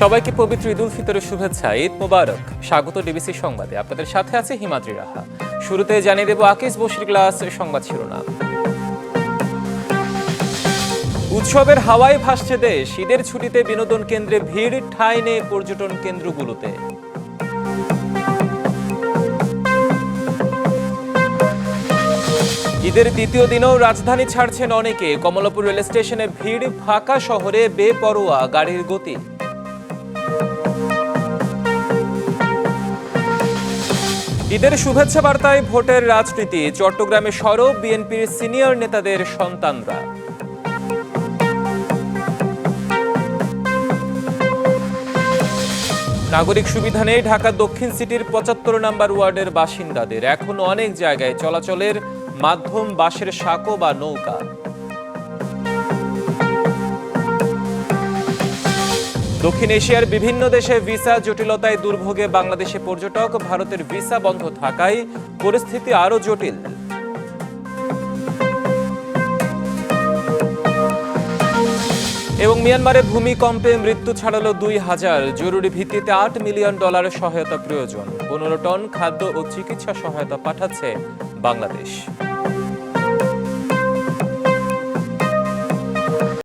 সবাইকে পবিত্র ঈদ উল ফিতরের শুভেচ্ছা, ঈদ মোবারক। স্বাগত ডিবিসি সংবাদে। আপনাদের সাথে আছে হিমাদ্রি রাহা। শুরুতে জানিয়ে দেব আকিস বসির ক্লাস সংবাদ শিরোনাম। উৎসবের হাওয়ায় ভাসছে দেশ। ঈদের ছুটিতে বিনোদন কেন্দ্রে ভিড় ঠাঁই নেই পর্যটন কেন্দ্রগুলোতে। ঈদের দ্বিতীয় দিনেও রাজধানী ছাড়ছেন অনেকে। কমলাপুর রেল স্টেশনে ভিড় ফাঁকা শহরে বেপরোয়া গাড়ির গতি। ঈদের শুভেচ্ছা বার্তায় ভোটের রাজনীতি। চট্টগ্রামে সরব বিএনপির সিনিয়র নেতাদের সন্তানরা। নাগরিক সুবিধা নেই ঢাকা দক্ষিণ সিটির পঁচাত্তর নম্বর ওয়ার্ডের বাসিন্দাদের। এখন অনেক জায়গায় চলাচলের মাধ্যম বাসের সাঁকো বা নৌকা। দক্ষিণ এশিয়ার বিভিন্ন দেশে ভিসা জটিলতায় দুর্ভোগে বাংলাদেশে পর্যটক, ভারতের ভিসা বন্ধ থাকায় পরিস্থিতি আরও জটিল। এবং মিয়ানমারে ভূমিকম্পে মৃত্যু ছাড়ালো দুই হাজার। জরুরি ভিত্তিতে আট মিলিয়ন ডলারের সহায়তা প্রয়োজন। পনেরো টন খাদ্য ও চিকিৎসা সহায়তা পাঠাচ্ছে বাংলাদেশ।